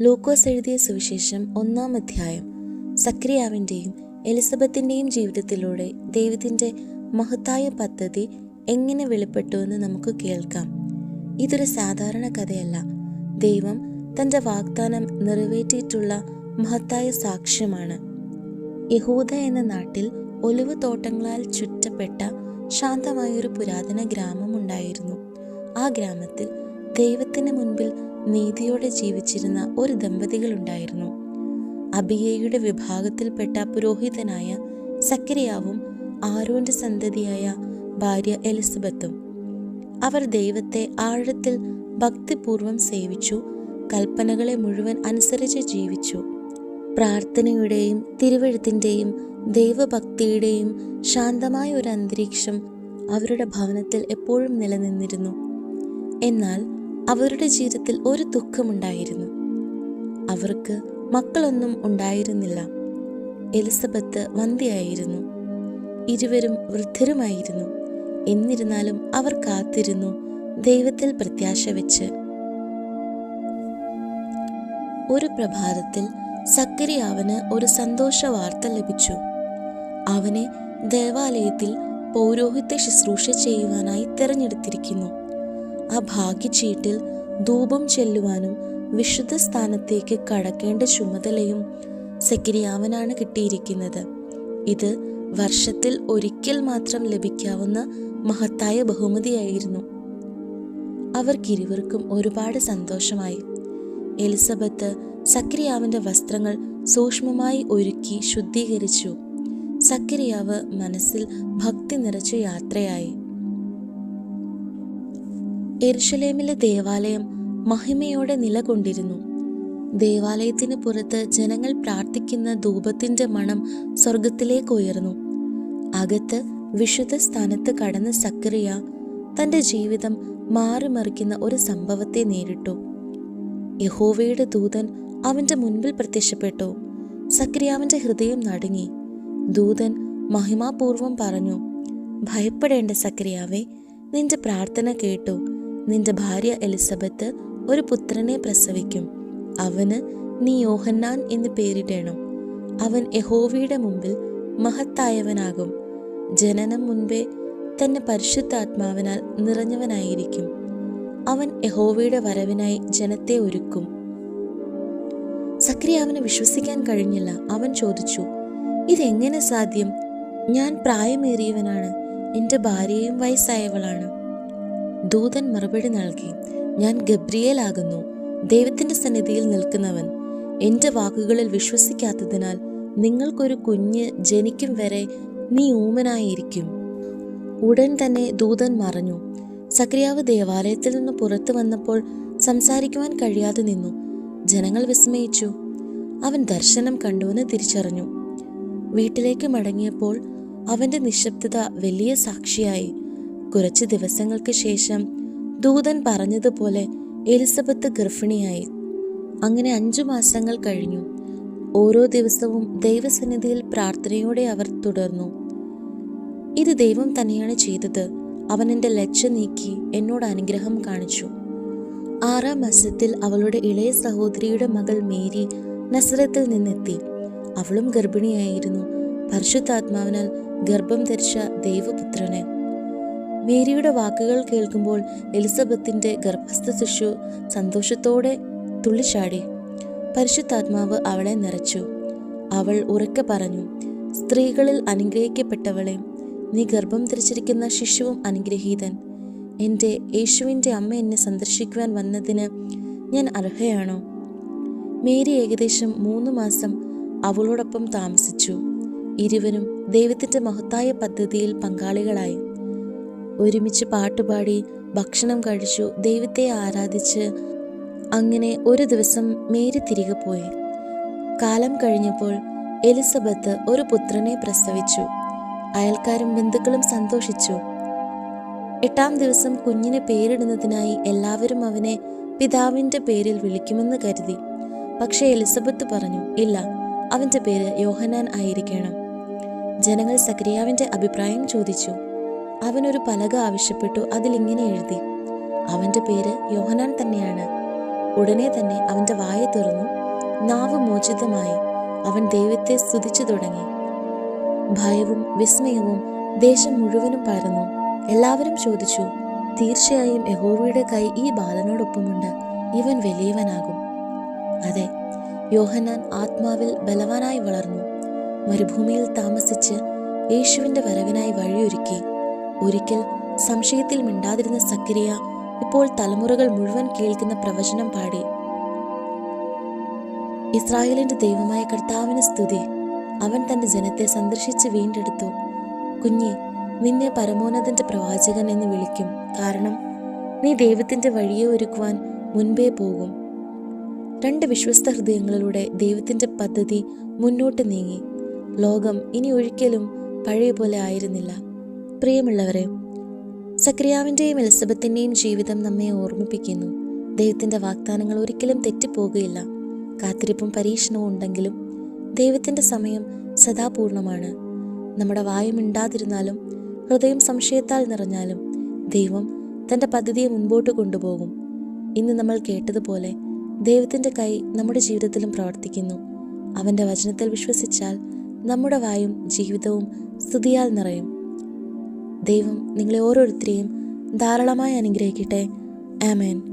ലൂക്കോസ് എഴുതിയ സുവിശേഷം ഒന്നാം അധ്യായം. സക്രിയാവിന്റെയും എലിസബത്തിന്റെയും ജീവിതത്തിലൂടെ ദൈവത്തിന്റെ മഹത്തായ പദ്ധതി എങ്ങനെ വെളിപ്പെട്ടുവെന്ന് നമുക്ക് കേൾക്കാം. ഇതൊരു സാധാരണ കഥയല്ല. ദൈവം തന്റെ വാഗ്ദാനം നിറവേറ്റിയിട്ടുള്ള മഹത്തായ സാക്ഷ്യമാണ്. യഹൂദ എന്ന നാട്ടിൽ ഒലിവ് തോട്ടങ്ങളാൽ ചുറ്റപ്പെട്ട ശാന്തമായൊരു പുരാതന ഗ്രാമമുണ്ടായിരുന്നു ആ ഗ്രാമത്തിൽ ദൈവത്തിന് മുൻപിൽ നീതിയോടെ ജീവിച്ചിരുന്ന ഒരു ദമ്പതികളുണ്ടായിരുന്നു. അബിയയുടെ വിഭാഗത്തിൽപ്പെട്ട പുരോഹിതനായ സക്കരിയാവും ആരോന്റെ സന്തതിയായ ഭാര്യ എലിസബത്തും. അവർ ദൈവത്തെ ആഴത്തിൽ ഭക്തിപൂർവം സേവിച്ചു കൽപ്പനകളെ മുഴുവൻ അനുസരിച്ച് ജീവിച്ചു. പ്രാർത്ഥനയുടെയും തിരുവഴുത്തിന്റെയും ദൈവഭക്തിയുടെയും ശാന്തമായ ഒരു അന്തരീക്ഷം അവരുടെ ഭവനത്തിൽ എപ്പോഴും നിലനിന്നിരുന്നു. എന്നാൽ അവരുടെ ജീവിതത്തിൽ ഒരു ദുഃഖമുണ്ടായിരുന്നു. അവർക്ക് മക്കളൊന്നും ഉണ്ടായിരുന്നില്ല. എലിസബത്ത് വന്ധ്യയായിരുന്നു. ഇരുവരും വൃദ്ധരുമായിരുന്നു. എന്നിരുന്നാലും അവർ കാത്തിരുന്നു ദൈവത്തിൽ പ്രത്യാശ വെച്ച്. ഒരു പ്രഭാതത്തിൽ സക്കരിയാവന് ഒരു സന്തോഷ വാർത്ത ലഭിച്ചു. അവനെ ദേവാലയത്തിൽ പൗരോഹിത്യ ശുശ്രൂഷ ചെയ്യുവാനായി തിരഞ്ഞെടുത്തിരിക്കുന്നു. ആ ഭാഗ്യച്ചീട്ടിൽ ധൂപം ചെല്ലുവാനും വിശുദ്ധ സ്ഥാനത്തേക്ക് കടക്കേണ്ട ചുമതലയും സെക്കിരിയാവനാണ് കിട്ടിയിരിക്കുന്നത്. ഇത് വർഷത്തിൽ ഒരിക്കൽ മാത്രം ലഭിക്കാവുന്ന മഹത്തായ ബഹുമതിയായിരുന്നു. അവർക്കിരുവർക്കും ഒരുപാട് സന്തോഷമായി. എലിസബത്ത് സക്രിയാവിന്റെ വസ്ത്രങ്ങൾ സൂക്ഷ്മമായി ഒരുക്കി ശുദ്ധീകരിച്ചു. സക്രിയാവ് മനസ്സിൽ ഭക്തി നിറച്ചു യാത്രയായി. എരുഷലേമിലെ ദേവാലയം മഹിമയോടെ നിലകൊണ്ടിരുന്നു. ദേവാലയത്തിന് പുറത്ത് ജനങ്ങൾ പ്രാർത്ഥിക്കുന്ന ധൂപത്തിന്റെ മണം സ്വർഗത്തിലേക്ക് ഉയർന്നു. അകത്ത് വിശുദ്ധ സ്ഥാനത്ത് കടന്ന സക്കറിയ തന്റെ ജീവിതം മാറിമറിക്കുന്ന ഒരു സംഭവത്തെ നേരിട്ടു. യഹോവയുടെ ദൂതൻ അവന്റെ മുൻപിൽ പ്രത്യക്ഷപ്പെട്ടു. സക്രിയാവിന്റെ ഹൃദയം നടുങ്ങി. ദൂതൻ മഹിമാപൂർവം പറഞ്ഞു ഭയപ്പെടേണ്ട സക്രിയാവേ നിന്റെ പ്രാർത്ഥന കേട്ടു. നിന്റെ ഭാര്യ എലിസബത്ത് ഒരു പുത്രനെ പ്രസവിക്കും. അവന് നീ യോഹന്നാൻ എന്ന് പേരിടേണം. അവൻ യഹോവയുടെ മുമ്പിൽ മഹത്തായവനാകും. ജനനം മുൻപേ തന്നെ പരിശുദ്ധാത്മാവിനാൽ നിറഞ്ഞവനായിരിക്കും. അവൻ യഹോവയുടെ വരവിനായി ജനത്തെ ഒരുക്കും. സക്രിയാവിന് വിശ്വസിക്കാൻ കഴിഞ്ഞില്ല. അവൻ ചോദിച്ചു ഇതെങ്ങനെ സാധ്യം? ഞാൻ പ്രായമേറിയവനാണ്. എന്റെ ഭാര്യയും വയസ്സായവളാണ്. ദൂതൻ മറുപടി നൽകി ഞാൻ ഗബ്രിയേലാകുന്നു. ദൈവത്തിന്റെ സന്നിധിയിൽ നിൽക്കുന്നവൻ. എന്റെ വാക്കുകളിൽ വിശ്വസിക്കാത്തതിനാൽ നിങ്ങൾക്കൊരു കുഞ്ഞ് ജനിക്കും വരെ നീ ഊമനായിരിക്കും. ഉടൻ തന്നെ ദൂതൻ മറഞ്ഞു. സക്രിയാവ് ദേവാലയത്തിൽ നിന്ന് പുറത്തു വന്നപ്പോൾ സംസാരിക്കുവാൻ കഴിയാതെ നിന്നു. ജനങ്ങൾ വിസ്മയിച്ചു. അവൻ ദർശനം കണ്ടുവെന്ന് തിരിച്ചറിഞ്ഞു. വീട്ടിലേക്ക് മടങ്ങിയപ്പോൾ അവന്റെ നിശബ്ദത വലിയ സാക്ഷിയായി. കുറച്ച് ദിവസങ്ങൾക്ക് ശേഷം ദൂതൻ പറഞ്ഞതുപോലെ എലിസബത്ത് ഗർഭിണിയായി. അങ്ങനെ അഞ്ചു മാസങ്ങൾ കഴിഞ്ഞു. ഓരോ ദിവസവും ദൈവസന്നിധിയിൽ പ്രാർത്ഥനയോടെ അവർ തുടർന്നു. ഇത് ദൈവം തന്നെയാണ് ചെയ്തത്. അവൻ എന്റെ ലജ്ജ നീക്കി എന്നോട് അനുഗ്രഹം കാണിച്ചു. ആറാം മാസത്തിൽ അവളുടെ ഇളയ സഹോദരിയുടെ മകൾ മേരി നസ്രത്തിൽ നിന്നെത്തി. അവളും ഗർഭിണിയായിരുന്നു. പരിശുദ്ധാത്മാവിനാൽ ഗർഭം ധരിച്ച ദൈവപുത്രനെ. മേരിയുടെ വാക്കുകൾ കേൾക്കുമ്പോൾ എലിസബത്തിന്റെ ഗർഭസ്ഥ ശിശു സന്തോഷത്തോടെ തുള്ളിച്ചാടി. പരിശുദ്ധാത്മാവ് അവളെ നിറച്ചു. അവൾ ഉറക്കെ പറഞ്ഞു സ്ത്രീകളിൽ അനുഗ്രഹിക്കപ്പെട്ടവളെ നീ ഗർഭം ധരിച്ചിരിക്കുന്ന ശിശുവും അനുഗ്രഹീതൻ. എന്റെ യേശുവിന്റെ അമ്മ എന്നെ സന്ദർശിക്കുവാൻ വന്നതിന് ഞാൻ അർഹയാണോ? മേരി ഏകദേശം മൂന്ന് മാസം അവളോടൊപ്പം താമസിച്ചു. ഇരുവരും ദൈവത്തിന്റെ മഹത്തായ പദ്ധതിയിൽ പങ്കാളികളായി. ഒരുമിച്ച് പാട്ടുപാടി ഭക്ഷണം കഴിച്ചു ദൈവത്തെ ആരാധിച്ച് അങ്ങനെ ഒരു ദിവസം മേരി തിരികെ പോയി. കാലം കഴിഞ്ഞപ്പോൾ എലിസബത്ത് ഒരു പുത്രനെ പ്രസവിച്ചു. അയൽക്കാരും ബന്ധുക്കളും സന്തോഷിച്ചു. എട്ടാം ദിവസം കുഞ്ഞിനെ പേരിടുന്നതിനായി എല്ലാവരും അവനെ പിതാവിന്റെ പേരിൽ വിളിക്കുമെന്ന് കരുതി. പക്ഷേ എലിസബത്ത് പറഞ്ഞു ഇല്ല അവന്റെ പേര് യോഹനാൻ ആയിരിക്കണം. ജനങ്ങൾ സക്രിയാവിന്റെ അഭിപ്രായം ചോദിച്ചു. അവനൊരു പലക ആവശ്യപ്പെട്ടു അതിലിങ്ങനെ എഴുതി. അവന്റെ പേര് യോഹനാൻ തന്നെയാണ്. ഉടനെ തന്നെ അവന്റെ വായ തുറന്നു. നാവ് മോചിതമായി. അവൻ ദൈവത്തെ സ്തുതിച്ചു തുടങ്ങി. ഭയവും വിസ്മയവും ദേശം മുഴുവനും പരന്നു എല്ലാവരും ചോദിച്ചു തീർച്ചയായും യഹോവയുടെ കൈ ഈ ബാലനോടൊപ്പമുണ്ട്. ഇവൻ വലിയവനാകും. അതെ യോഹനാൻ ആത്മാവിൽ ബലവാനായി വളർന്നു. മരുഭൂമിയിൽ താമസിച്ച് യേശുവിന്റെ വരവിനായി വഴിയൊരുക്കി. ഒരിക്കൽ സംശയത്തിൽ മിണ്ടാതിരുന്ന സക്കരിയ ഇപ്പോൾ തലമുറകൾ മുഴുവൻ കേൾക്കുന്ന പ്രവചനം പാടി. ഇസ്രായേലിന്റെ ദൈവമായ കർത്താവിന് സ്തുതി. അവൻ തന്റെ ജനത്തെ സന്ദർശിച്ച് വീണ്ടെടുത്തു. കുഞ്ഞെ നിന്നെ പരമോന്നതന്റെ പ്രവാചകൻ എന്ന് വിളിക്കും. കാരണം നീ ദൈവത്തിന്റെ വഴിയെ ഒരുക്കുവാൻ മുൻപേ പോകും. രണ്ട് വിശ്വസ്ത ഹൃദയങ്ങളിലൂടെ ദൈവത്തിന്റെ പദ്ധതി മുന്നോട്ട് നീങ്ങി. ലോകം ഇനി ഒരിക്കലും പഴയ പോലെ ആയിരുന്നില്ല. പ്രിയമുള്ളവരെ സക്രിയാവിന്റെയും എലിസബത്തിന്റെയും ജീവിതം നമ്മെ ഓർമ്മിപ്പിക്കുന്നു. ദൈവത്തിന്റെ വാഗ്ദാനങ്ങൾ ഒരിക്കലും തെറ്റിപ്പോകുകയില്ല. കാത്തിരിപ്പും പരീക്ഷണവും ഉണ്ടെങ്കിലും ദൈവത്തിന്റെ സമയം സദാപൂർണമാണ് നമ്മുടെ വായുമിണ്ടാതിരുന്നാലും ഹൃദയം സംശയത്താൽ നിറഞ്ഞാലും ദൈവം തന്റെ പദ്ധതിയെ മുൻപോട്ട് കൊണ്ടുപോകും. ഇന്ന് നമ്മൾ കേട്ടതുപോലെ ദൈവത്തിന്റെ കൈ നമ്മുടെ ജീവിതത്തിലും പ്രവർത്തിക്കുന്നു. അവന്റെ വചനത്തിൽ വിശ്വസിച്ചാൽ നമ്മുടെ വായും ജീവിതവും സ്തുതിയാൽ നിറയും. ദൈവം നിങ്ങളെ ഓരോരുത്തരെയും ധാരാളമായി അനുഗ്രഹിക്കട്ടെ. ആമേൻ.